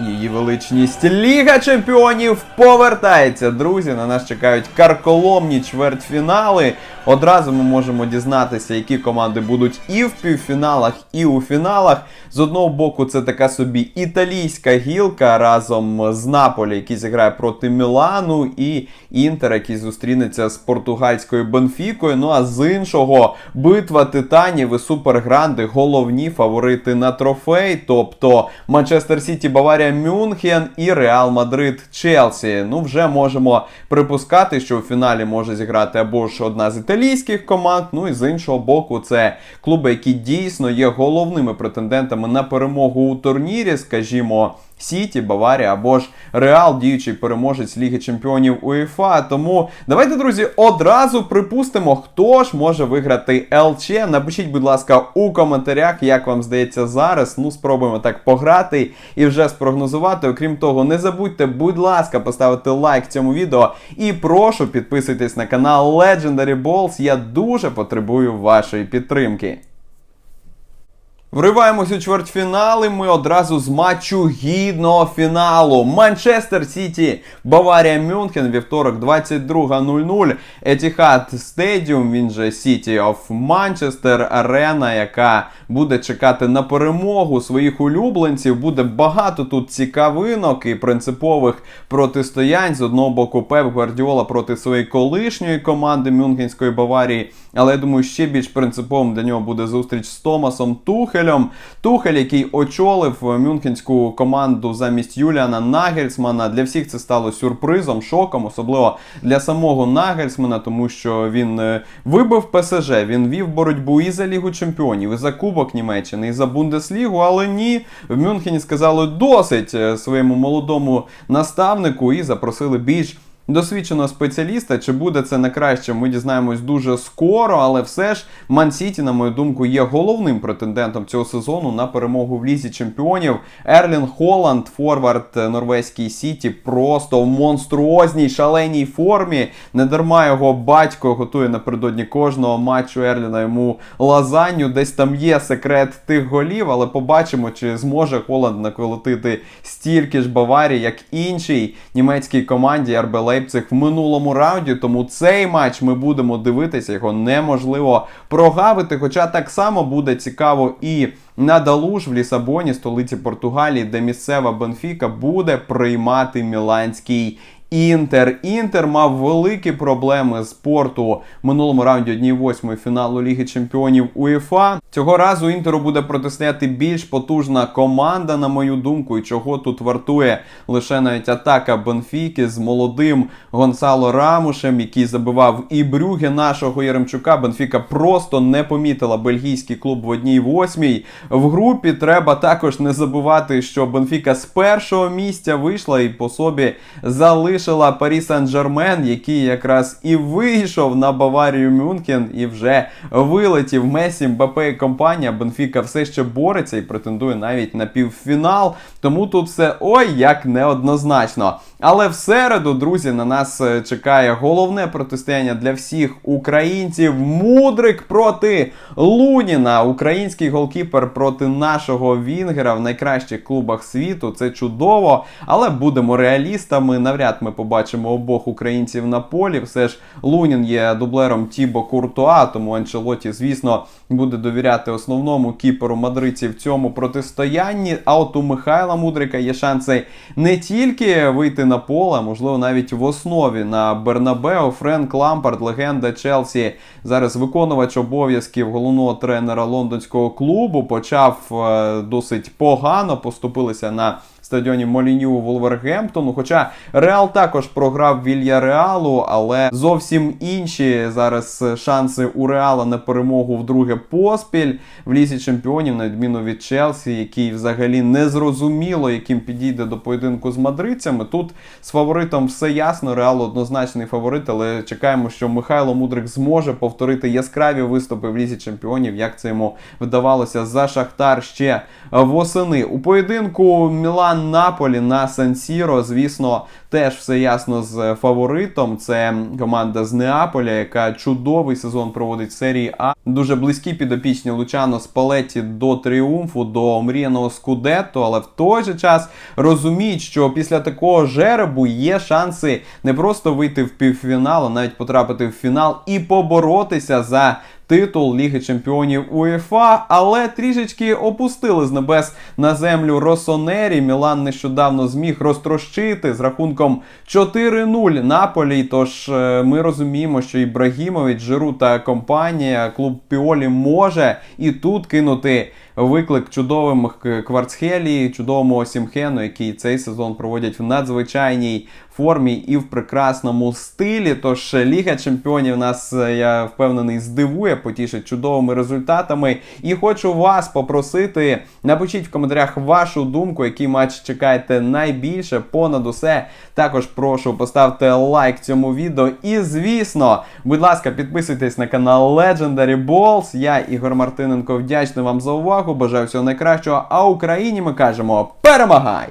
Її величність Ліга Чемпіонів повертається. Друзі, на нас чекають карколомні чвертьфінали. Одразу ми можемо дізнатися, які команди будуть і в півфіналах, і у фіналах. З одного боку, це така собі італійська гілка разом з Наполі, який зіграє проти Мілану, і Інтер, який зустрінеться з португальською Бенфікою. Ну а з іншого, битва титанів і супергранди, головні фаворити на трофей, тобто Манчестер Сіті, Баварія, Мюнхен і Реал Мадрид Челсі. Ну, вже можемо припускати, що у фіналі може зіграти або ж одна з італійських команд. Ну і з іншого боку, це клуби, які дійсно є головними претендентами на перемогу у турнірі, скажімо. Сіті, Баварія або ж Реал, діючий переможець Ліги Чемпіонів УЄФА. Тому давайте, друзі, одразу припустимо, хто ж може виграти ЛЧ. Напишіть, будь ласка, у коментарях, як вам здається зараз. Ну, спробуємо так пограти і вже спрогнозувати. Окрім того, не забудьте, будь ласка, поставити лайк цьому відео. І прошу підписуйтесь на канал Legendary Balls. Я дуже потребую вашої підтримки. Вриваємось у чвертьфінали. Ми одразу з матчу гідного фіналу. Манчестер Сіті, Баварія Мюнхен, вівторок 22.00. Етіхад Стедіум, він же City of Manchester, арена, яка буде чекати на перемогу своїх улюбленців. Буде багато тут цікавинок і принципових протистоянь. З одного боку, Пеп Гвардіола проти своєї колишньої команди Мюнхенської Баварії. Але я думаю, ще більш принциповим для нього буде зустріч з Томасом Тухелем. Тухель, який очолив мюнхенську команду замість Юліана Нагельсмана. Для всіх це стало сюрпризом, шоком, особливо для самого Нагельсмана, тому що він е, вибив ПСЖ, він вів боротьбу і за Лігу Чемпіонів, і за Кубок Німеччини, і за Бундеслігу. Але ні, в Мюнхені сказали досить е, своєму молодому наставнику і запросили більш досвідченого спеціаліста. Чи буде це на краще, ми дізнаємось дуже скоро, але все ж Ман Сіті, на мою думку, є головним претендентом цього сезону на перемогу в лізі чемпіонів. Ерлін Холланд, форвард норвезький Сіті, просто в монструозній шаленій формі. Недарма його батько готує напередодні кожного матчу Ерліна йому лазанью. Десь там є секрет тих голів, але побачимо, чи зможе Холланд наколотити стільки ж Баварії, як іншій німецькій команді РБ Лейпциг в минулому раунді. Тому цей матч ми будемо дивитися, його неможливо прогавити. Хоча так само буде цікаво і на Далуж в Лісабоні, столиці Португалії, де місцева Бенфіка буде приймати міланський. Інтер Інтер мав великі проблеми з порту в минулому раунді 1-8 фіналу Ліги Чемпіонів УЄФА. Цього разу Інтеру буде протистояти більш потужна команда, на мою думку, і чого тут вартує лише навіть атака Бенфіки з молодим Гонсало Рамушем, який забивав і Брюге нашого Яремчука. Бенфіка просто не помітила бельгійський клуб в 1-8. В групі треба також не забувати, що Бенфіка з першого місця вийшла і по собі залишила залишила Парі Сен-Жермен, який якраз і вийшов на Баварію Мюнхен і вже вилетів Месі, Мбапе і компанія. Бенфіка все ще бореться і претендує навіть на півфінал. Тому тут все ой як неоднозначно. Але в середу, друзі, на нас е, чекає головне протистояння для всіх українців. Мудрик проти Луніна. Український голкіпер проти нашого Вінгера в найкращих клубах світу. Це чудово. Але будемо реалістами. Навряд ми побачимо обох українців на полі. Все ж Лунін є дублером Тібо Куртуа, тому Анчелоті, звісно, буде довіряти основному кіперу мадридців в цьому протистоянні. А от у Михайла Мудрика є шанси не тільки вийти на поле, а можливо навіть в основі на Бернабео. Френк Лампард, легенда Челсі, зараз виконувач обов'язків головного тренера лондонського клубу, почав е, досить погано, поступилися на стадіоні Моліню Волвергемптону. Хоча Реал також програв Вілья Реалу, але зовсім інші зараз шанси у Реала на перемогу вдруге поспіль в лісі чемпіонів, на відміну від Челсі, який взагалі не зрозуміло, яким підійде до поєдинку з мадридцями. Тут з фаворитом все ясно. Реал однозначний фаворит, але чекаємо, що Михайло Мудрик зможе повторити яскраві виступи в лісі чемпіонів, як це йому вдавалося за Шахтар ще восени. У поєдинку Мілан Наполі на Сан-Сіро, звісно, теж все все ясно з фаворитом. Це команда з Неаполя, яка чудовий сезон проводить в серії А. Дуже близькі підопічні Лучано Спалетті до тріумфу, до мріяного Скудетто, але в той же час розуміють, що після такого жеребу є шанси не просто вийти в півфінал, а навіть потрапити в фінал і поборотися за титул Ліги Чемпіонів УЄФА, але трішечки опустили з небес на землю Росонері. Мілан нещодавно зміг розтрощити з рахунком 4-0 Наполі. Тож е, ми розуміємо, що Ібрагімович, Жиру та компанія, клуб Піолі може і тут кинути виклик чудовим Кварцхелі, чудовому Осімхену, який цей сезон проводять в надзвичайній формі і в прекрасному стилі. Тож е, Ліга Чемпіонів нас, е, я впевнений, здивує, потішить чудовими результатами. І хочу вас попросити, напишіть в коментарях вашу думку, який матч чекаєте найбільше, понад усе. Також прошу поставте лайк цьому відео. І звісно, будь ласка, підписуйтесь на канал Legendary Balls. Я Ігор Мартиненко вдячний вам за увагу. Бажаю всього найкращого. А Україні ми кажемо перемагай!